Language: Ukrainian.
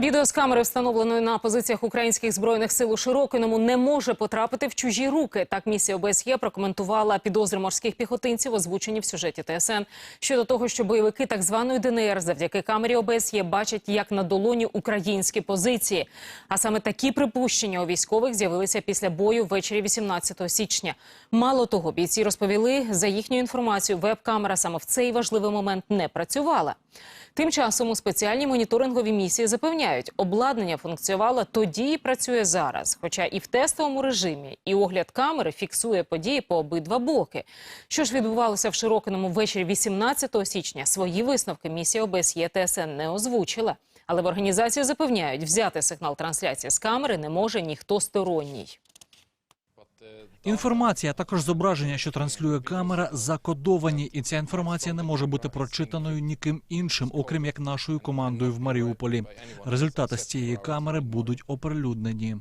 Відео з камери, встановленої на позиціях українських збройних сил у Широкиному, не може потрапити в чужі руки. Так місія ОБСЄ прокоментувала підозри морських піхотинців, озвучені в сюжеті ТСН щодо того, що бойовики так званої ДНР завдяки камері ОБСЄ бачать як на долоні українські позиції. А саме такі припущення у військових з'явилися після бою ввечері 18 січня. Мало того, бійці розповіли за їхню інформацію, веб-камера саме в цей важливий момент не працювала. Тим часом у спеціальній моніторинговій місії запевняють, обладнання функціонувало тоді і працює зараз. Хоча і в тестовому режимі, і огляд камери фіксує події по обидва боки. Що ж відбувалося в Широкиному ввечері 18 січня, свої висновки місія ОБСЄ ТСН не озвучила. Але в організації запевняють, взяти сигнал трансляції з камери не може ніхто сторонній. Інформація, а також зображення, що транслює камера, закодовані, і ця інформація не може бути прочитаною ніким іншим, окрім як нашою командою в Маріуполі. Результати з цієї камери будуть оприлюднені.